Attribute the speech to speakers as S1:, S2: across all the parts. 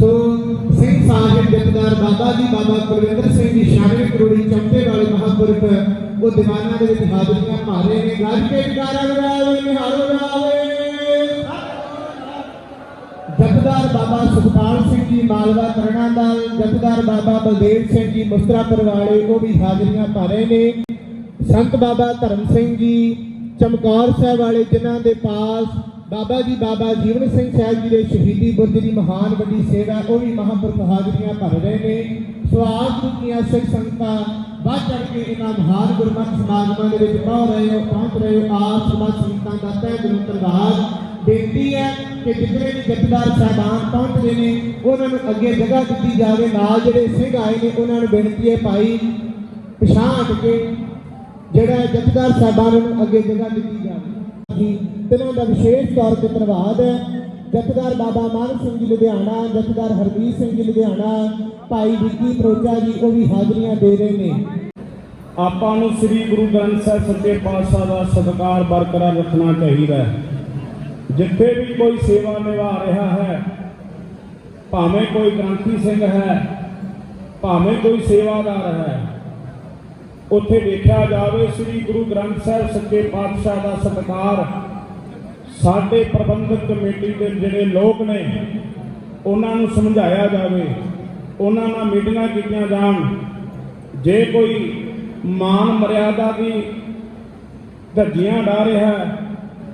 S1: ਸੋ ਸਿੰਘ ਸਾਹਿਬ ਜਥੇਦਾਰ ਬਾਬਾ ਜੀ, ਬਾਬਾ ਕੁਲਵਿੰਦਰ ਸਿੰਘ ਜੀ ਸ਼ਾਮਿਲ ਕਰੋੜੀ ਚੌਂਕੇ ਵਾਲੇ ਮਹਾਂਪੁਰਖ, ਉਹ ਦੀਵਾਨਾਂ ਦੇ ਵਿੱਚ ਹਾਜ਼ਰੀਆਂ ਭਰ ਨੇ ਗੱਜ ਕੇ ਜਕਾਰਾ ਲਗਾਵੇ ਨਿਹਾਲੋ ਜਾਵੇ ਜਥੇਦਾਰ ਬਾਬਾ ਸੁਖਪਾਲ ਸਿੰਘ ਜੀ, ਮਾਲਵਾ ਕਰਣਾ ਦਾ, ਜਥੇਦਾਰ ਬਾਬਾ ਬਲਦੇਵ ਸਿੰਘ ਜੀ ਮੁਸਤਰਾਪੁਰ ਵਾਲੇ ਉਹ ਵੀ ਹਾਜ਼ਰੀਆਂ ਭਰ ਰਹੇ ਨੇ। ਸੰਤ ਬਾਬਾ ਧਰਮ ਸਿੰਘ ਜੀ, ਚਮਕੌਰ ਸਾਹਿਬ ਵਾਲੇ, ਜਿਨ੍ਹਾਂ ਦੇ ਪਾਸ ਬਾਬਾ ਜੀ, ਬਾਬਾ ਜੀਵਨ ਸਿੰਘ ਸਾਹਿਬ ਜੀ ਦੇ ਸ਼ਹੀਦੀ ਬੁਰਜ ਦੀ ਮਹਾਨ ਵੱਡੀ ਸੇਵਾ, ਉਹ ਵੀ ਮਹਾਂਪੁਰਖ ਹਾਜ਼ਰੀਆਂ ਭਰ ਰਹੇ ਨੇ। ਸਵਾਸ ਰੂਪੀਆਂ ਸਿੱਖ ਸੰਗਤਾਂ, ਵੱਧ ਚੜ ਕੇ ਇਹਨਾਂ ਮਹਾਨ ਗੁਰਮਤਿ ਸਮਾਗਮਾਂ ਦੇ ਵਿੱਚ ਪਹੁੰਚ ਰਹੇ ਹੋ, ਪਹੁੰਚ ਰਹੇ ਹੋ। ਆਪ ਸਮਾਜ ਸੰਗਤਾਂ ਦਾ ਤਹਿ ਦਿਲੋਂ ਧੰਨਵਾਦ। ਬੇਨਤੀ ਹੈ ਕਿ ਜਿਤਨੇ ਵੀ ਜਥੇਦਾਰ ਸਾਹਿਬਾਨ ਪਹੁੰਚਦੇ ਨੇ, ਉਹਨਾਂ ਨੂੰ ਅੱਗੇ ਜਗ੍ਹਾ ਦਿੱਤੀ ਜਾਵੇ। ਨਾਲ ਜਿਹੜੇ ਸਿੰਘ ਆਏ ਨੇ, ਉਹਨਾਂ ਨੂੰ ਬੇਨਤੀ ਹੈ ਭਾਈ, ਪਛਾਣ ਹਟ ਕੇ ਜਿਹੜਾ ਜਥੇਦਾਰ ਸਾਹਿਬਾਨ ਨੂੰ ਅੱਗੇ ਜਗ੍ਹਾ ਦਿੱਤੀ ਜਾਵੇ। ਤਿੰਨਾਂ ਦਾ ਵਿਸ਼ੇਸ਼ ਤੌਰ ਤੇ ਧੰਨਵਾਦ ਹੈ। ਜਥੇਦਾਰ ਬਾਬਾ ਮਾਨ ਸਿੰਘ ਜੀ ਲੁਧਿਆਣਾ, ਜਥੇਦਾਰ ਹਰਬੀਰ ਸਿੰਘ ਜੀ ਲੁਧਿਆਣਾ, ਭਾਈ ਵਿੱਕੀ ਪ੍ਰੋਚਾ ਜੀ, ਉਹ ਵੀ ਹਾਜ਼ਰੀਆਂ ਦੇ ਰਹੇ ਨੇ।
S2: ਆਪਾਂ ਨੂੰ ਸ੍ਰੀ ਗੁਰੂ ਗ੍ਰੰਥ ਸਾਹਿਬ ਸੱਚੇ ਪਾਤਸ਼ਾਹ ਦਾ ਸਤਿਕਾਰ ਬਰਕਰਾਰ ਰੱਖਣਾ ਚਾਹੀਦਾ ਹੈ। ਜਿੱਥੇ ਵੀ ਕੋਈ ਸੇਵਾ ਨਿਭਾ ਰਿਹਾ ਹੈ, ਭਾਵੇਂ ਕੋਈ ਗ੍ਰੰਥੀ ਸਿੰਘ ਹੈ, ਭਾਵੇਂ ਕੋਈ ਸੇਵਾਦਾਰ ਹੈ, ਉੱਥੇ ਵੇਖਿਆ ਜਾਵੇ ਸ੍ਰੀ ਗੁਰੂ ਗ੍ਰੰਥ ਸਾਹਿਬ ਸੱਚੇ ਪਾਤਸ਼ਾਹ ਦਾ ਸਤਿਕਾਰ ਸਾਡੇ ਪ੍ਰਬੰਧਕ ਕਮੇਟੀ ਦੇ ਜਿਹੜੇ ਲੋਕ ਨੇ, ਉਹਨਾਂ ਨੂੰ ਸਮਝਾਇਆ ਜਾਵੇ, ਉਹਨਾਂ ਨਾਲ ਮੀਟਿੰਗਾਂ ਕੀਤੀਆਂ ਜਾਣ। ਜੇ ਕੋਈ ਮਾਨ ਮਰਿਆਦਾ ਦੀ ਧੱਜੀਆਂ ਡਾ ਰਿਹਾ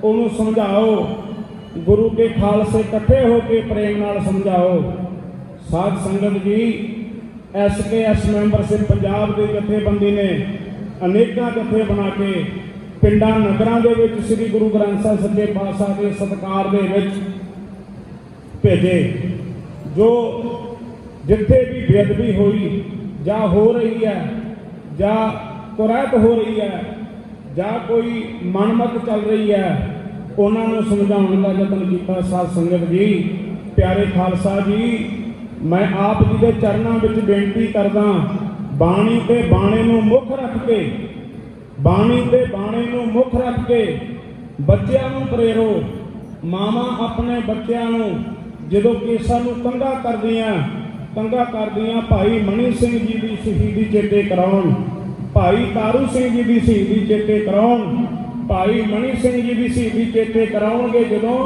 S2: ਉਹਨੂੰ ਸਮਝਾਓ। ਗੁਰੂ ਕੇ ਖਾਲਸੇ ਇਕੱਠੇ ਹੋ ਕੇ ਪ੍ਰੇਮ ਨਾਲ ਸਮਝਾਓ। ਸਾਧ ਸੰਗਤ ਜੀ ਐਸਕੇਐਸ ਮੈਂਬਰਸ਼ਿਪ ਪੰਜਾਬ ਦੇ ਜਥੇਬੰਦੀ ਨੇ ਅਨੇਕਾਂ ਜਥੇ ਬਣਾ ਕੇ ਪਿੰਡਾਂ ਨਗਰਾਂ ਦੇ ਵਿੱਚ ਸ੍ਰੀ ਗੁਰੂ ਗ੍ਰੰਥ ਸਾਹਿਬ ਸੱਚੇ ਪਾਤਸ਼ਾਹ ਦੇ ਸਤਿਕਾਰ ਦੇ ਵਿੱਚ ਭੇਜੇ, ਜੋ ਜਿੱਥੇ ਵੀ ਬੇਅਦਬੀ ਹੋਈ, ਜਾਂ ਹੋ ਰਹੀ ਹੈ, ਜਾਂ ਕੁਰੈਤ ਹੋ ਰਹੀ ਹੈ, ਜਾਂ ਕੋਈ ਮਨਮਤ ਚੱਲ ਰਹੀ ਹੈ, ਉਹਨਾਂ ਨੂੰ ਸਮਝਾਉਣ ਦਾ ਯਤਨ ਕੀਤਾ ਸਾਧ ਸੰਗਤ ਜੀ। ਪਿਆਰੇ ਖਾਲਸਾ ਜੀ, ਮੈਂ ਆਪ ਜੀ ਦੇ ਚਰਨਾਂ ਵਿੱਚ ਬੇਨਤੀ ਕਰਦਾ ਬਾਣੀ ਤੇ ਬਾਣੇ ਨੂੰ ਮੁੱਖ ਰੱਖ ਕੇ ਬਾਣੀ ਤੇ ਬਾਣੇ ਨੂੰ ਮੁੱਖ ਰੱਖ ਕੇ ਬੱਚਿਆਂ ਨੂੰ ਪ੍ਰੇਰੋ। ਮਾਵਾਂ ਆਪਣੇ ਬੱਚਿਆਂ ਨੂੰ ਜਦੋਂ ਕੇਸਾਂ ਨੂੰ ਤੰਗਾ ਕਰਦੀਆਂ ਤੰਗਾ ਕਰਦੀਆਂ ਭਾਈ ਮਣੀ ਸਿੰਘ ਜੀ ਦੀ ਸ਼ਹੀਦੀ ਚੇਤੇ ਕਰਾਉਣ, ਭਾਈ ਤਾਰੂ ਸਿੰਘ ਜੀ ਦੀ ਸ਼ਹੀਦੀ ਚੇਤੇ ਕਰਾਉਣ, ਭਾਈ ਮਣੀ ਸਿੰਘ ਜੀ ਦੀ ਸ਼ਹੀਦੀ ਚੇਤੇ ਕਰਾਉਣਗੇ ਜਦੋਂ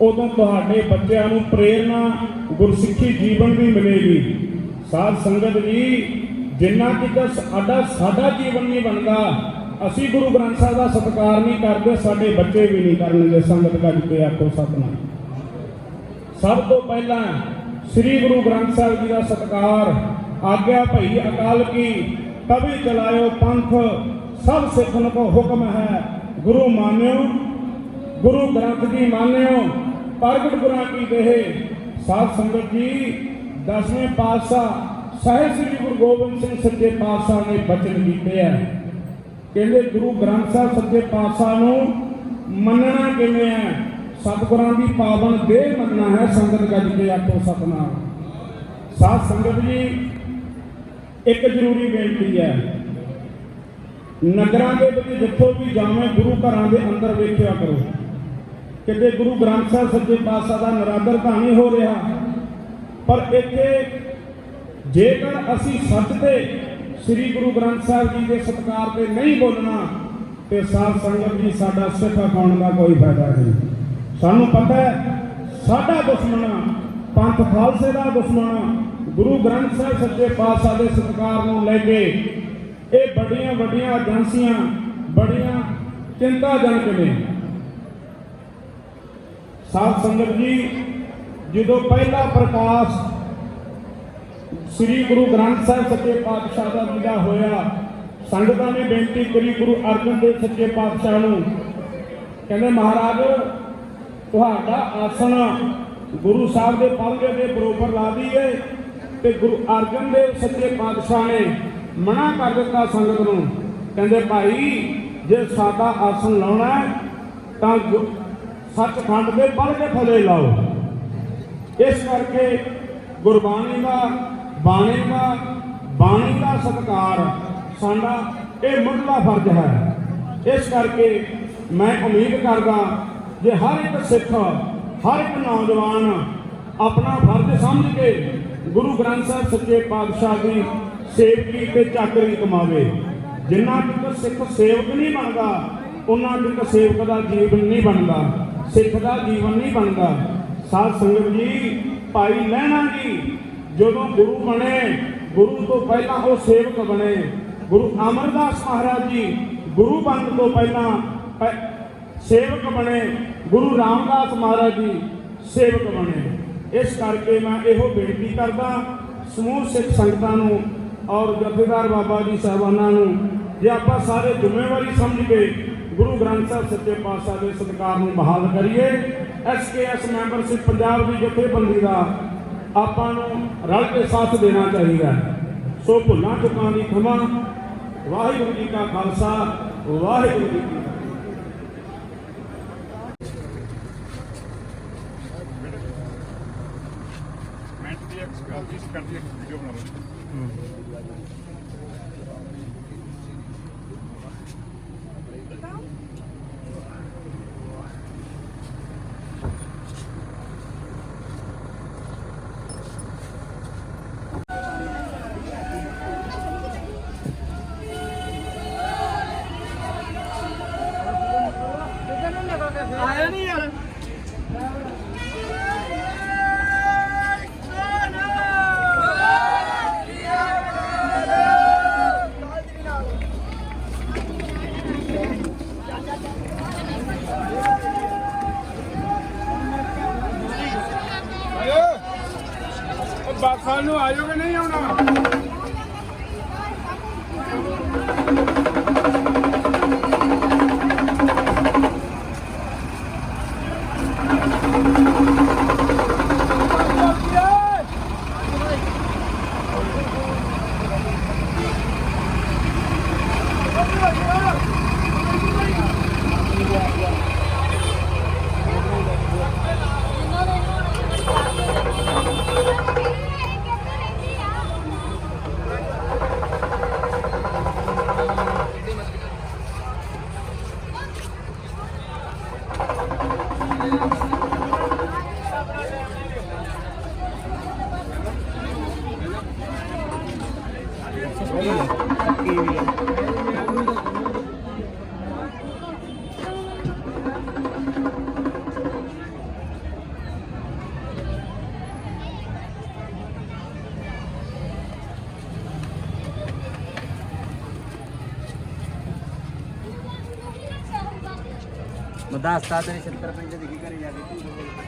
S2: ਉਦੋਂ ਤੁਹਾਡੇ ਬੱਚਿਆਂ ਨੂੰ ਪ੍ਰੇਰਣਾ ਗੁਰਸਿੱਖੀ ਜੀਵਨ ਵੀ ਮਿਲੇਗੀ। ਸਾਧ ਸੰਗਤ ਜੀ ਜਿੰਨਾ ਕਿ ਸਾਡਾ ਸਾਡਾ ਜੀਵਨ ਨਹੀਂ ਬਣਦਾ, ਅਸੀਂ ਗੁਰੂ ਗ੍ਰੰਥ ਸਾਹਿਬ ਦਾ ਸਤਿਕਾਰ ਨਹੀਂ ਕਰਦੇ, ਸਾਡੇ ਬੱਚੇ ਵੀ ਨਹੀਂ ਕਰਨਗੇ ਸੰਗਤ ਗੱਜ ਕੇ ਆਖੋ ਸਤਨਾਮ। ਸਭ ਤੋਂ ਪਹਿਲਾਂ ਸ੍ਰੀ ਗੁਰੂ ਗ੍ਰੰਥ ਸਾਹਿਬ ਜੀ ਦਾ ਸਤਿਕਾਰ, ਆਗਿਆ ਭਈ ਅਕਾਲ ਕੀ ਤभी ਚਲਾਇਓ ਪੰਥ, ਸਭ ਸਿੱਖਨ ਕੋ ਹੁਕਮ ਹੈ, ਗੁਰੂ ਮਾਨਿਓ, ਗੁਰੂ ਗ੍ਰੰਥ ਜੀ ਮਾਨਿਓ, ਪ੍ਰਗਟ ਗੁਰਾਂ ਕੀ ਦੇਹ। ਸਾਧ ਸੰਗਤ ਜੀ, ਦਸਵੇਂ ਪਾਤਸ਼ਾਹ ਸਾਹਿਬ ਸ੍ਰੀ ਗੁਰੂ ਗੋਬਿੰਦ ਸਿੰਘ ਸੱਚੇ ਪਾਤਸ਼ਾਹ ਨੇ ਬਚਨ ਕੀਤੇ ਆ। ਕਹਿੰਦੇ ਗੁਰੂ ਗ੍ਰੰਥ ਸਾਹਿਬ ਸੱਚੇ ਪਾਤਸ਼ਾਹ ਨੂੰ ਮੰਨਣਾ ਕਿਵੇਂ ਹੈ ਸਤਿਗੁਰਾਂ ਦੀ ਪਾਵਨ ਦੇਹ ਮੰਨਣਾ ਹੈ, ਸੰਗਤ ਗੱਜ ਕੇ ਆਖੋ ਸਤਨਾਮ। ਸਾਧ ਸੰਗਤ ਜੀ, ਇੱਕ ਜ਼ਰੂਰੀ ਬੇਨਤੀ ਹੈ। ਨਗਰਾਂ ਦੇ ਵਿੱਚ ਜਿੱਥੋਂ ਵੀ ਜਾਵੇਂ, ਗੁਰੂ ਘਰਾਂ ਦੇ ਅੰਦਰ ਵੇਖਿਆ ਕਰੋ। ਕਿਤੇ ਗੁਰੂ ਗ੍ਰੰਥ ਸਾਹਿਬ ਸੱਚੇ ਪਾਤਸ਼ਾਹ ਦਾ ਨਰਾਦਰ ਤਾਂ ਨਹੀਂ ਹੋ ਰਿਹਾ, ਪਰ ਇੱਥੇ ਜੇਕਰ ਅਸੀਂ ਸੱਚ ਤੇ ਸ੍ਰੀ ਗੁਰੂ ਗ੍ਰੰਥ ਸਾਹਿਬ ਜੀ ਦੇ ਸਤਿਕਾਰ ਤੇ ਨਹੀਂ ਬੋਲਣਾ, ਤੇ ਸਾਧ ਸੰਗਤ ਜੀ ਸਾਡਾ ਸਿੱਖ ਅਖਾਉਣ ਦਾ ਕੋਈ ਫਾਇਦਾ ਨਹੀਂ। ਸਾਨੂੰ ਪਤਾ ਹੈ, ਸਾਡਾ ਦੁਸ਼ਮਣ, ਪੰਥ ਖਾਲਸੇ ਦਾ ਦੁਸ਼ਮਣ, ਗੁਰੂ ਗ੍ਰੰਥ ਸਾਹਿਬ ਸੱਚੇ ਪਾਤਸ਼ਾਹ ਦੇ ਸਤਿਕਾਰ ਨੂੰ ਲੈ ਕੇ ਇਹ ਵੱਡੀਆਂ ਵੱਡੀਆਂ ਏਜੰਸੀਆਂ ਬੜੀਆਂ ਚਿੰਤਾਜਨਕ ਨੇ। ਸਾਧ ਸੰਗਤ ਜੀ, ਜਦੋਂ ਪਹਿਲਾ ਪ੍ਰਕਾਸ਼ ਸ੍ਰੀ ਗੁਰੂ ਗ੍ਰੰਥ ਸਾਹਿਬ ਸੱਚੇ ਪਾਤਸ਼ਾਹ ਦਾ ਵਿਦਾ ਹੋਇਆ ਸੰਗਤਾਂ ਨੇ ਬੇਨਤੀ ਕਰੀ ਗੁਰੂ ਅਰਜਨ ਦੇਵ ਸੱਚੇ ਪਾਤਸ਼ਾਹ ਨੂੰ। ਕਹਿੰਦੇ, ਮਹਾਰਾਜ, ਤੁਹਾਡਾ ਆਸਣ ਗੁਰੂ ਸਾਹਿਬ ਦੇ ਪਲਗੇ ਦੇ ਬਰੋਬਰ ਲਾ ਦਈਏ ਤੇ ਗੁਰੂ ਅਰਜਨ ਦੇਵ ਸੱਚੇ ਪਾਤਸ਼ਾਹ ਨੇ ਮਨਾ ਕਰ ਦਿੱਤਾ ਸੰਗਤ ਨੂੰ। ਕਹਿੰਦੇ, ਭਾਈ, ਜੇ ਸਾਡਾ ਆਸਣ ਲਾਉਣਾ ਤਾਂ ਗੁ- ਸੱਚਖੰਡ ਦੇ ਪਲਗੇ ਥੱਲੇ ਲਾਓ। ਇਸ ਕਰਕੇ ਗੁਰਬਾਣੀ ਦਾ ਬਾਣੀ ਦਾ ਬਾਣੀ ਦਾ ਸਤਿਕਾਰ ਸਾਡਾ, ਇਹ ਮੁੱਢਲਾ ਫਰਜ਼ ਹੈ। ਇਸ ਕਰਕੇ ਮੈਂ ਉਮੀਦ ਕਰਦਾ ਜੇ ਹਰ ਇੱਕ ਸਿੱਖ, ਹਰ ਇੱਕ ਨੌਜਵਾਨ ਆਪਣਾ ਫਰਜ਼ ਸਮਝ ਕੇ ਗੁਰੂ ਗ੍ਰੰਥ ਸਾਹਿਬ ਸੱਚੇ ਪਾਤਸ਼ਾਹ ਦੀ ਸੇਵਕੀ ਤੇ ਚਾਕਰੀ ਕਮਾਵੇ। ਜਿੰਨਾ ਤੱਕ ਸਿੱਖ ਸੇਵਕ ਨਹੀਂ ਬਣਦਾ, ਉਹਨਾਂ ਤੱਕ ਸੇਵਕ ਦਾ ਜੀਵਨ ਨਹੀਂ ਬਣਦਾ। ਸਿੱਖ ਦਾ ਜੀਵਨ ਨਹੀਂ ਬਣਦਾ। ਸਾਧ ਸੰਗਤ ਜੀ, ਭਾਈ ਲਹਿਣਾ ਜੀ ਜਦੋਂ ਗੁਰੂ ਬਣੇ, ਗੁਰੂ ਤੋਂ ਪਹਿਲਾਂ ਉਹ ਸੇਵਕ ਬਣੇ। ਗੁਰੂ ਅਮਰਦਾਸ ਮਹਾਰਾਜ ਜੀ ਗੁਰੂ ਬਣਨ ਤੋਂ ਪਹਿਲਾਂ ਸੇਵਕ ਬਣੇ। ਗੁਰੂ ਰਾਮਦਾਸ ਮਹਾਰਾਜ ਜੀ ਸੇਵਕ ਬਣੇ। ਇਸ ਕਰਕੇ ਮੈਂ ਇਹੋ ਬੇਨਤੀ ਕਰਦਾ, ਸਮੂਹ ਸਿੱਖ ਸੰਗਤਾਂ ਨੂੰ ਔਰ ਜਥੇਦਾਰ ਬਾਬਾ ਜੀ ਸਾਹਿਬਾਨਾਂ ਨੂੰ, ਜੇ ਆਪਾਂ ਸਾਰੇ ਜ਼ਿੰਮੇਵਾਰੀ ਸਮਝ ਕੇ ਗੁਰੂ ਗ੍ਰੰਥ ਸਾਹਿਬ ਸੱਚੇ ਪਾਤਸ਼ਾਹ ਦੇ ਸਤਿਕਾਰ ਨੂੰ ਬਹਾਲ ਕਰੀਏ ਐਸਕੇਐਸ ਮੈਂਬਰਸ਼ਿਪ ਪੰਜਾਬ ਦੀ ਜਥੇਬੰਦੀ ਦਾ ਆਪਾਂ ਨੂੰ ਰਲ ਕੇ ਸਾਥ ਦੇਣਾ ਚਾਹੀਦਾ। ਸੋ ਭੁੱਲਾਂ ਚੁੱਕਾਂ ਦੀ ਖਿਮਾ ਵਾਹਿਗੁਰੂ ਜੀ ਕਾ ਖਾਲਸਾ ਵਾਹਿਗੁਰੂ ਜੀ ਕੀ
S3: ਬਾਖਾਂ ਨੂੰ ਆਇਓ ਕਿ ਨਹੀਂ ਆਉਣਾ?
S4: ਮੈਂ ਦੱਸਤਾ ਤੇਰੇ 70 ਪਿੰਡ ਦਿਖੀ ਘਰੇ ਜਾ ਕੇ